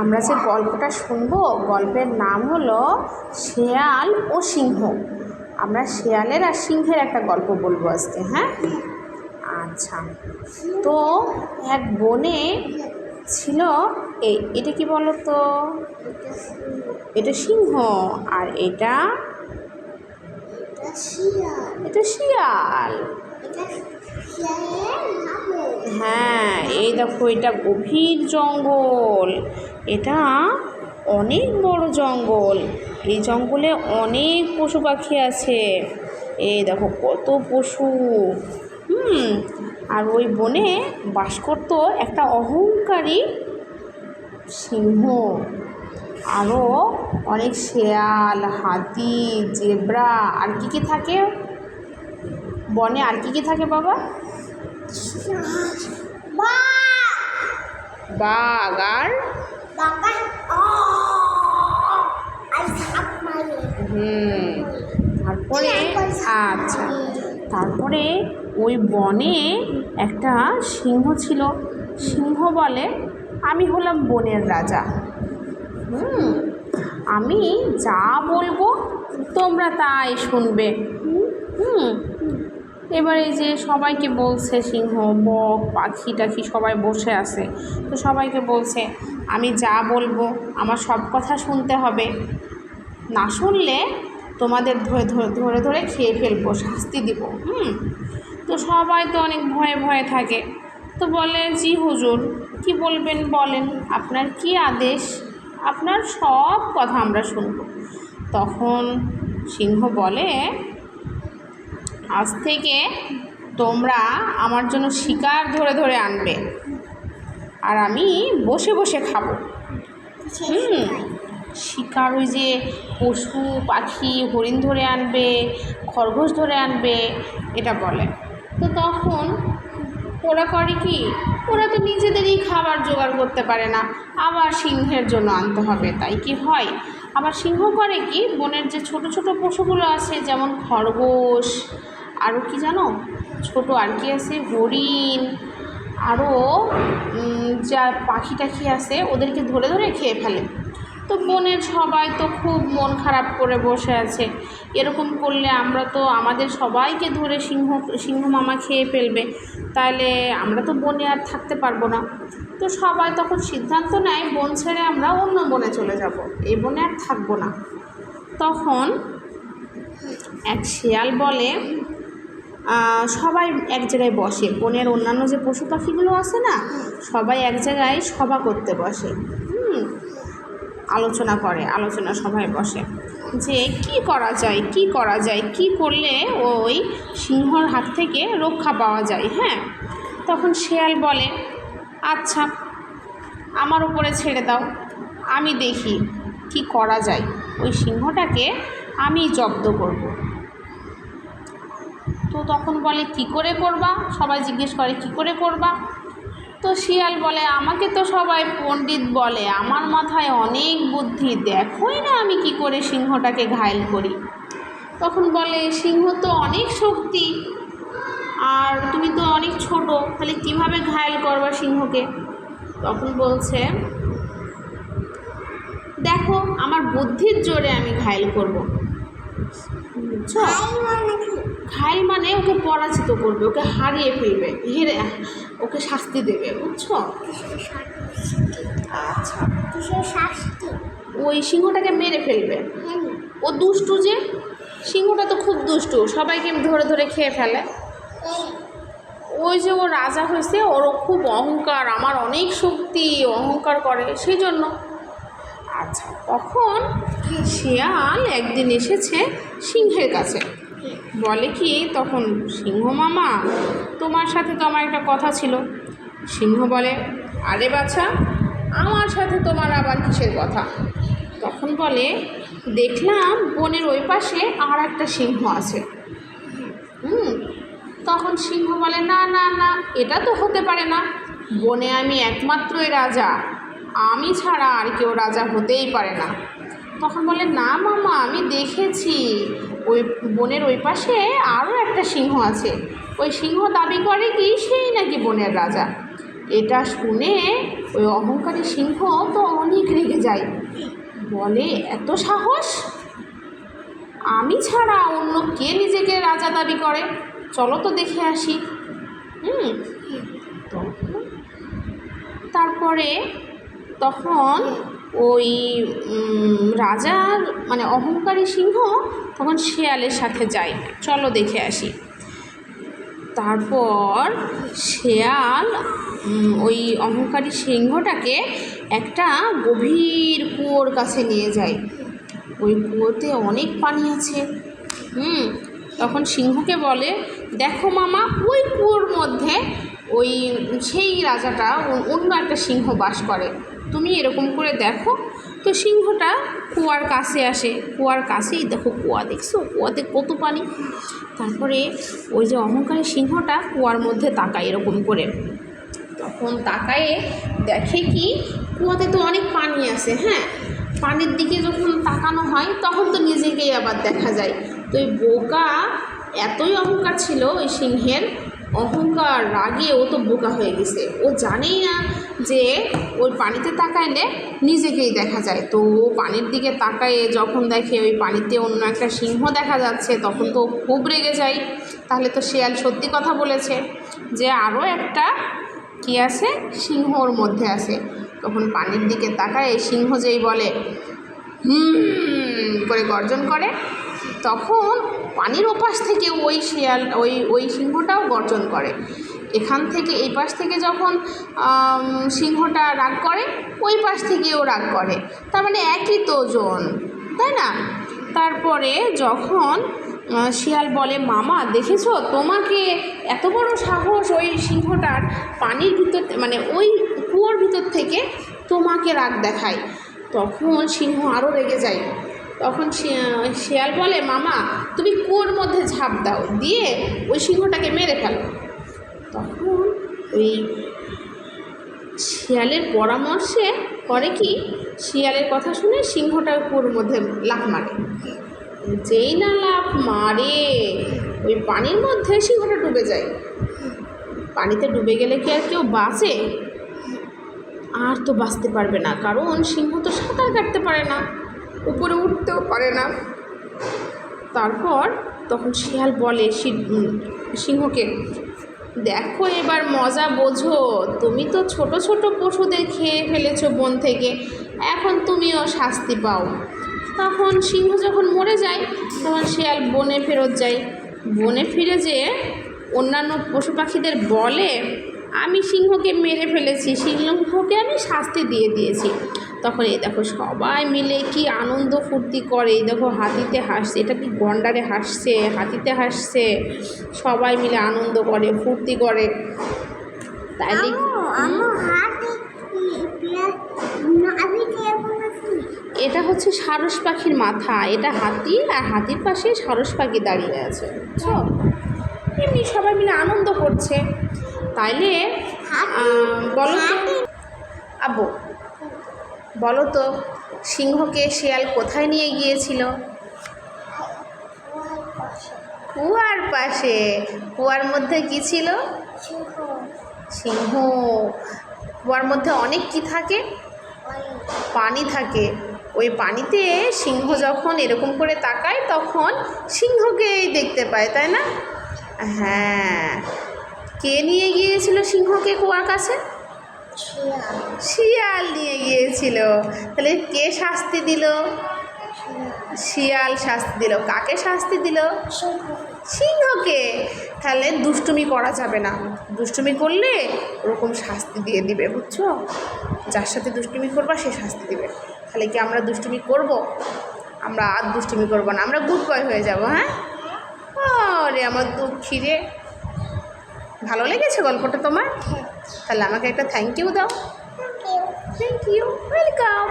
আমরা যে গল্পটা শুনব, গল্পের নাম হলো শেয়াল ও সিংহ। আমরা শেয়ালের আর সিংহের একটা গল্প বলব আজকে হ্যাঁ? আচ্ছা তো এক বনে ছিল এই এটা কি বলো তো এটা সিংহ, আর এটা এটা শিয়াল। হ্যাঁ এই দেখো, এটা গভীর জঙ্গল। এটা অনেক বড় জঙ্গল। এই জঙ্গলে অনেক পশু পাখি আছে। এই দেখো কত পশু। হুম আর ওই বনে বাস করতো একটা অহংকারী সিংহ। আরও অনেক শেয়াল হাতি জেব্রা আর কি কি থাকে? বনে আর কি কি থাকে বাবা? বাঘ আর তারপরে আচ্ছা তারপরে ওই বনে একটা সিংহ ছিল সিংহ বলে আমি হলাম বনের রাজা হুম আমি যা বলব তোমরা তাই শুনবে হুম এবার এই যে সবাইকে বলছে সিংহ বক পাখি টাখি সবাই বসে আছে। তো সবাইকে বলছে, আমি যা বলব, আমার সব কথা শুনতে হবে। না শুনলে তোমাদের ধরে ধরে ধরে ধরে খেয়ে ফেলব, শাস্তি দিব। হুম। তো সবাই তো অনেক ভয়ে ভয়ে থাকে। তো বলে, জি হুজুর, কি বলবেন বলেন? আপনার কি আদেশ? আপনার সব কথা আমরা শুনব। তখন সিংহ বলে আজ থেকে তোমরা আমার জন্য শিকার ধরে ধরে আনবে। আর আমি বসে বসে খাব। হুম, শিকার ওই যে পশু, পাখি, হরিণ ধরে আনবে, খরগোশ ধরে আনবে, এটা বলে। তো তখন ওরা করে কি? ওরা তো নিজেদেরই খাবার জোগাড় করতে পারে না। আবার সিংহের জন্য আনতে হবে, তাই কি হয়? আবার সিংহ করে কি? বনের যে ছোট ছোট পশুগুলো আছে, যেমন খরগোশ আরও কি জানো? ছোট আর কি আছে? হরিণ। আরও যা পাখি টাখি আছে, ওদেরকে ধরে ধরে খেয়ে ফেলে। তো বনের সবাই তো খুব মন খারাপ করে বসে আছে। এরকম করলে আমরা তো আমাদের সবাইকে ধরে সিংহ সিংহ মামা খেয়ে ফেলবে। তাহলে আমরা তো বনে আর থাকতে পারব না। তো সবাই তখন সিদ্ধান্ত নেয়, বন ছেড়ে আমরা অন্য বনে চলে যাব। এই বনে আর থাকব না। তখন এক শিয়াল বলে সবাই এক জায়গায় বসে। বনের অন্যান্য যে পশু পাখিগুলো আছে না, সবাই এক জায়গায় সভা করতে বসে। আলোচনা করে, আলোচনা সভায় বসে। যে কি করা যায়, কি করা যায়, কি করলে ওই সিংহর হাত থেকে রক্ষা পাওয়া যায় হ্যাঁ? তখন শেয়াল বলে আচ্ছা আমার উপরে ছেড়ে দাও, আমি দেখি কি করা যায়। ওই সিংহটাকে আমি জব্দ করব। তো তখন বলে, কি করে করবা? সবাই জিজ্ঞেস করে, কি করে করবা? তো শিয়াল বলে, আমাকে তো সবাই পণ্ডিত বলে, আমার মাথায় অনেক বুদ্ধি, দেখোই না আমি কি করে সিংহটাকে ঘায়েল করি। তখন বলে, সিংহ তো অনেক শক্তি, আর তুমি তো অনেক ছোট, তাহলে কীভাবে ঘায়ল করবা সিংহকে? তখন বলছে, দেখো, আমার বুদ্ধির জোরে আমি ঘায়ল করব। বুঝছ? মানে ওকে পরাজিত করবে, ওকে হারিয়ে ফেলবে হেরে ওকে শাস্তি দেবে, বুঝছ? আচ্ছা। ওই সিংহটাকে মেরে ফেলবে। ও দুষ্টু যে, সিংহটা তো খুব দুষ্টু, সবাইকে ধরে ধরে খেয়ে ফেলে। ওই যে ও রাজা হয়েছে, ওর খুব অহংকার, আমার অনেক শক্তি অহংকার করে সেই জন্য আচ্ছা তখন শিয়াল একদিন এসেছে সিংহের কাছে। বলে কি, তখন সিংহ মামা, তোমার সাথে তো আমার একটা কথা ছিল। সিংহ বলে, আরে বাছা, আমার সাথে তোমার আবার কিসের কথা? তখন বলে, দেখলাম বনের ওই পাশে আর একটা সিংহ আছে। হুম, তখন সিংহ বলে, না না না, এটা তো হতে পারে না। বনে আমি একমাত্রই রাজা। আমি ছাড়া আর কেউ রাজা হতেই পারে না। তখন বলে, না মামা, আমি দেখেছি। ওই বনের ওই পাশে আরও একটা সিংহ আছে। ওই সিংহ দাবি করে কি, সেই নাকি বনের রাজা। এটা শুনে ওই অহংকারী সিংহ তো অনেক রেগে যায়। বলে, এত সাহস? আমি ছাড়া অন্য কে নিজেকে রাজা দাবি করে? চলো তো দেখে আসি। হুম তারপরে তখন ওই রাজার মানে অহংকারী সিংহ তখন শেয়ালের সাথে যায়। চলো দেখে আসি। তারপর শেয়াল ওই অহংকারী সিংহটাকে একটা গভীর কুয়োর কাছে নিয়ে যায়। ওই কুয়োতে অনেক পানি আছে। হুম, তখন সিংহকে বলে, দেখো মামা, ওই কুয়োর মধ্যে ওই সেই রাজাটা, অন্য একটা সিংহ বাস করে। তুমি এরকম করে দেখো। তো সিংহটা কুয়ার কাছে আসে। কুয়ার কাছেই দেখো কুয়া, দেখছ? কুয়াতে কত পানি। তারপরে ওই যে অহংকারী সিংহটা কুয়ার মধ্যে তাকায় এরকম করে। তখন তাকায়ে দেখে কি, কুয়াতে তো অনেক পানি আছে হ্যাঁ? পানির দিকে যখন তাকানো হয়, তখন তো নিজেকেই আবার দেখা যায়। তো ওই বোকা এতই অহংকার ছিল ওই সিংহের। অহংকার, রাগে ও তো বোকা হয়ে গেছে। ও জানেই না যে ওই পানিতে তাকাইলে নিজেকেই দেখা যায়। তো ও পানির দিকে তাকায়ে যখন দেখে ওই পানিতে অন্য একটা সিংহ দেখা যাচ্ছে, তখন তো খুব রেগে যায়। তাহলে তো শেয়াল সত্যি কথা বলেছে যে আরও একটা কি আছে? সিংহ ওর মধ্যে আছে। তখন পানির দিকে তাকায় সিংহ যেই বলে, হুম, করে গর্জন করে। তখন পানির ওপাশ থেকে ওই শিয়াল, ওই ওই সিংহটাও গর্জন করে। এখান থেকে, এই পাশ থেকে যখন সিংহটা রাগ করে, ওই পাশ থেকেও রাগ করে। তার মানে একই তো তাই না? তারপরে যখন শিয়াল বলে, মামা, দেখেছ? তোমাকে এত বড় সাহস ওই সিংহটার পানির ভিতর মানে ওই কুয়োর ভিতর থেকে তোমাকে রাগ দেখায়। তখন সিংহ আরও রেগে যায়। তখন শিয়াল বলে, মামা, তুমি কুয়োর মধ্যে ঝাঁপ দাও। দিয়ে ওই সিংহটাকে মেরে ফেলো। তখন ওই শিয়ালের পরামর্শে করে কি, শিয়ালের কথা শুনে সিংহটা কুয়োর মধ্যে লাফ মারে। যেই না লাফ মারে, ওই পানির মধ্যে সিংহটা ডুবে যায়। পানিতে ডুবে গেলে কি আর কেউ বাঁচে? আর তো বাঁচতে পারবে না, কারণ সিংহ তো সাঁতার কাটতে পারে না, উপরে উঠতেও পারে না। তারপর তখন শিয়াল বলে সিংহকে দেখো এবার মজা, বোঝো। তুমি তো ছোট ছোট পশুদের খেয়ে ফেলেছো বন থেকে। এখন তুমিও শাস্তি পাও। তখন সিংহ যখন মরে যায়, তখন শিয়াল বনে ফেরত যায়। বনে ফিরে যেয়ে অন্যান্য পশু পাখিদের বলে, আমি সিংহকে মেরে ফেলেছি। সিংহকে আমি শাস্তি দিয়ে দিয়েছি। তখন এই দেখো সবাই মিলে কি আনন্দ ফুর্তি করে। এই দেখো হাতিতে হাসছে এটা কি গন্ডারে হাসছে? হাতিতে হাসছে। সবাই মিলে আনন্দ করে ফুর্তি করে। তাইলে কেমন এটা হচ্ছে সারস পাখির মাথা এটা হাতি আর হাতির পাশে সারস পাখি দাঁড়িয়ে আছে বুঝছ? এমনি সবাই মিলে আনন্দ করছে। তাইলে বলো আব্বু বলো তো, সিংহকে শিয়াল কোথায় নিয়ে গিয়েছিল? কুয়ার পাশে। কুয়ার মধ্যে কি ছিল? সিংহ। কুয়ার মধ্যে অনেক কি থাকে? পানি থাকে। ওই পানিতে সিংহ যখন এরকম করে তাকায়, তখন সিংহকেই দেখতে পায়, তাই না? হ্যাঁ। কে নিয়ে গিয়েছিল সিংহকে কুয়ার কাছে? শিয়াল নিয়ে গিয়েছিল। তাহলে কে শাস্তি দিল? শিয়াল শাস্তি দিল। কাকে শাস্তি দিল? সিংহকে। তাহলে দুষ্টুমি করা যাবে না। দুষ্টুমি করলে ওরকম শাস্তি দিয়ে দিবে, বুঝছ? যার সাথে দুষ্টুমি করবা, সে শাস্তি দিবে। তাহলে কি আমরা দুষ্টুমি করব? আমরা আর দুষ্টুমি করব না। আমরা গুড বয় হয়ে যাব হ্যাঁ? আরে আমার দুঃখী রে। ভালো লেগেছে গল্পটা তোমার? তাহলে আমাকে একটা থ্যাংক ইউ দাও। Thank you welcome